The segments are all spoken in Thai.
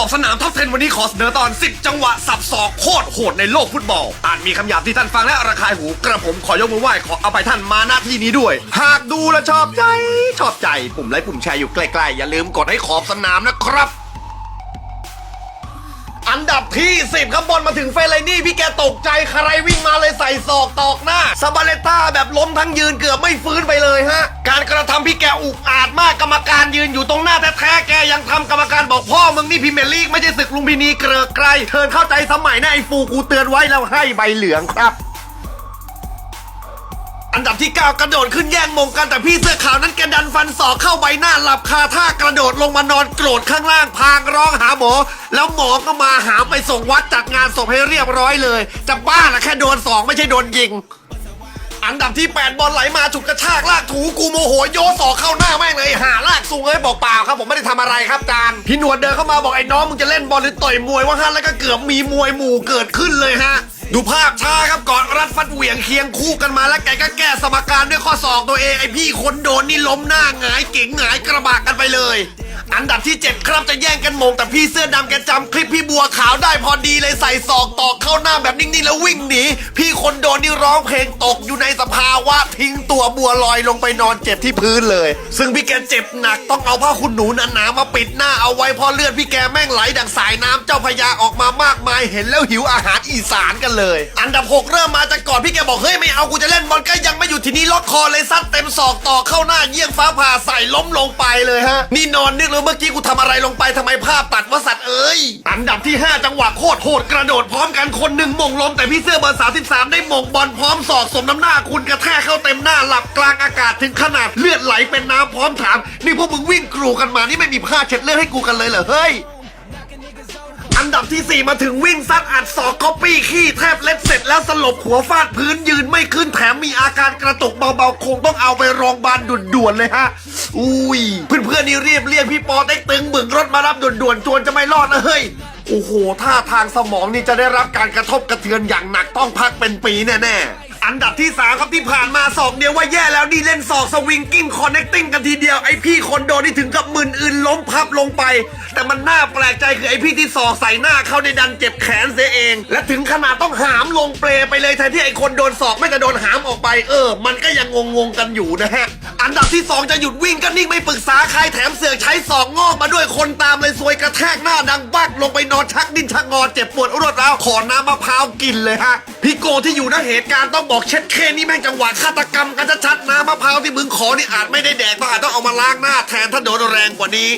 อบสนามท็อป 10 วันนี้ขอเสนอตอน 10 จังหวะสับศอกโคตรโหดในโลกฟุตบอล อาจมีคำหยาบที่ท่านฟังและระคายหู กระผมขอยกมือไหว้ขอเอาไปท่านมาหน้าที่นี้ด้วย หากดูและชอบใจ ชอบใจ ปุ่มไลค์ปุ่มแชร์อยู่ใกล้ๆ อย่าลืมกดให้ขอบสนามนะครับ อันดับที่ 10ครับบอลมาถึงเฟลไลนี่พี่แกตกใจใครวิ่งมาเลยใส่ศอกตอกหน้าซาบาเลต้าแบบล้มทั้งยืนเกือบไม่ฟื้นไปเลยฮะ การกระทำพี่แกอุกอาจมากกรรมการยืนอยู่ตรงหน้าแท้ๆแกยังทำกรรมการบอกพ่อมึงนี่พิมเมลีกไม่ใช่ศึกลุมพินีเกลือไกลเทินเข้าใจสมัยนะไอ้ฟูกูเตือนไว้แล้วให้ใบเหลืองครับ อันดับที่ 9 กระโดดขึ้นแย่งมงกันแต่พี่เสื้อขาวนั้นแกดันฟันศอกเข้าใบหน้าหลับคาท่ากระโดดลงมานอนโกรธข้างล่างพางร้องหาหมอ แล้วหมอก็มาหาไปส่งวัดจัดงานศพให้เรียบร้อยเลยจะบ้าละแค่โดนสองไม่ใช่โดนยิง อันดับที่ 8 บอลไหลมาฉุดกระชากลากถูกูโมโหโยศอกเข้าหน้าแม่งเลยหาลากสูงเอ้ยบอกเปล่าครับผมไม่ได้ทำอะไรครับจานพี่หนวดเดินเข้ามาบอกไอ้น้องมึงจะเล่นบอลหรือต่อยมวยวะฮะแล้วก็เกือบมีมวยหมู่เกิดขึ้นเลยฮะ ดูภาพช้าครับกอดรัดฟัดเหวี่ยงเคียงคู่กันมาแล้วแกก็แก้สมการด้วยข้อศอกตัวเองไอพี่คนโดนนี่ล้มหน้าหงายเก๋งหงายกระบากกันไปเลย อันดับที่ 7 ครับจะแย่งกันมงแต่พี่เสื้อดำแกจำคลิปพี่บัวขาวได้พอดีเลยใส่ศอกตอกเข้าหน้าแบบนิ่งๆแล้ววิ่งหนีพี่คนโดนนี่ร้องเพลงตกอยู่ในสภาวะทิ้งตัวบัวลอยลงไปนอนเจ็บที่พื้นเลย ซึ่งพี่แกเจ็บหนักต้องเอาผ้าคุณหนูหนาๆมาปิดหน้าเอาไว้เพราะเลือดพี่แกแม่งไหลดังสายน้ำเจ้าพระยาออกมามากมายเห็นแล้วหิวอาหารอีสานกันเลย อันดับ 6 เริ่มมาจากก่อนพี่แกบอกเฮ้ยไม่เอากูจะเล่นบอลก็ยังไม่อยู่ที่นี้ล็อกคอเลยซัดเต็มศอกต่อเข้าหน้าเยี่ยงฟ้าผ่าใส่ล้มลงไปเลยฮะนี่นอนนึกเลยเมื่อกี้กูทำอะไรลงไปทำไมภาพตัดว่าสัตว์เอ้ย อันดับที่ 5 จังหวะโคตรโหดกระโดดพร้อมกันคนหนึ่งมงลม แต่พี่เสื้อเบอร์33 ได้มงบอลพร้อมศอกสมน้ำหน้าคุณกระแทกเข้าเต็มหน้าหลับกลางอากาศถึงขนาดเลือดไหลเป็นน้ำพร้อมถาม นี่พวกมึงวิ่งกรูกันมานี่ไม่มีผ้าเช็ดเลือดให้กูกันเลยเหรอเฮ้ยอันดับที่ 4 มาถึงวิ่งซัดอัดศอกก๊อปปี้ขี้แทบเล็ดเสร็จแล้วสลบหัวฟาดพื้นยืนไม่ขึ้นแถมมีอาการกระตุก งต้องเอาไปโรงพยาบาลด่วนๆเลยฮะ อุ้ย เพื่อนๆนี่เรียบเรียกพี่ปอเต็กตึงบึงรถมารับด่วนๆจวนจะไม่รอดนะเฮ้ยโอ้โหท่าทางสมองนี่จะได้รับการกระทบกระเทือนอย่างหนักต้องพักเป็นปีแน่ๆ อันดับที่สามครับที่ผ่านมาศอกเดียวว่าแย่แล้วนี่เล่นศอกสวิงกิ้งคอนเนคติ้งกันทีเดียวไอพี่คนโดนนี่ถึงกับมึนอื่นล้มพับลงไป แต่มันน่าแปลกใจคือไอพี่ที่ศอกใส่หน้าเขาในดันเจ็บแขนเสียเอง และถึงขนาดต้องหามลงเปลไปเลยแทนที่ไอคนโดนศอกไม่จะโดนหามออกไป เออ มันก็ยังงงๆกันอยู่นะฮะอันดับที่สองจะหยุดวิ่งก็นิ่งไม่ปรึกษาใครแถมเสือกใช้ศอกงอกมาด้วยคนตามเลยซวยกระแทกหน้าดังบักลงไปนอนชักดิ้นชักงอเจ็บปวดรวดร้าวขอน้ำมะพร้าวกินเลยฮะพี่โกที่อยู่ในเหตุการณ์ต้องบอกเช็ดเคนี่แม่งจังหวะฆาตกรรมกันชัดๆน้ำมะพร้าวที่มึงขอนี่อาจไม่ได้แดกก็อาจต้องเอามาล้างหน้าแทนถ้าโดนแรงกว่านี้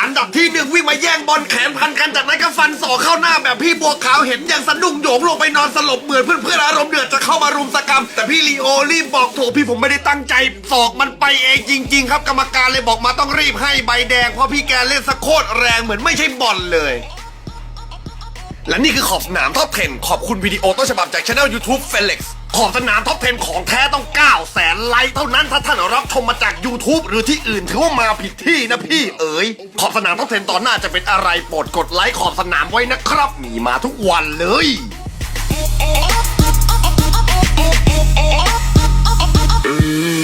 อันดับที่หนึ่งวิ่งมาแย่งบอลแขนพันกันจากนั้นก็ฟันศอกเข้าหน้าแบบพี่บัวขาวเห็นอย่างสะดุ้งโยงลงไปนอนสลบเหมือนเพื่อนๆอารมณ์เดือดจะเข้ามารุมสกรรม แต่พี่ลีโอรีบบอกโถพี่ผมไม่ได้ตั้งใจศอกมันไปเองจริง ๆ ครับกรรมการเลยบอกมาต้องรีบให้ใบแดงเพราะพี่แกเล่นสะโคตรแรงเหมือนไม่ใช่บอลเลย และนี่คือขอบสนามท็อป 10 ขอบคุณวิดีโอต้นฉบับจากช anel YouTube Felix ขอบสนามท็อป 10 ของแท้ต้อง 9 แสนไลค์เท่านั้นถ้าท่านรับชมมาจาก YouTube หรือที่อื่นถือว่ามาผิดที่นะพี่เอ๋ย ขอบสนามท็อป 10 ตอนหน้าจะเป็นอะไรโปรดกดไลค์ขอบสนามไว้นะครับ มีมาทุกวันเลย Mm.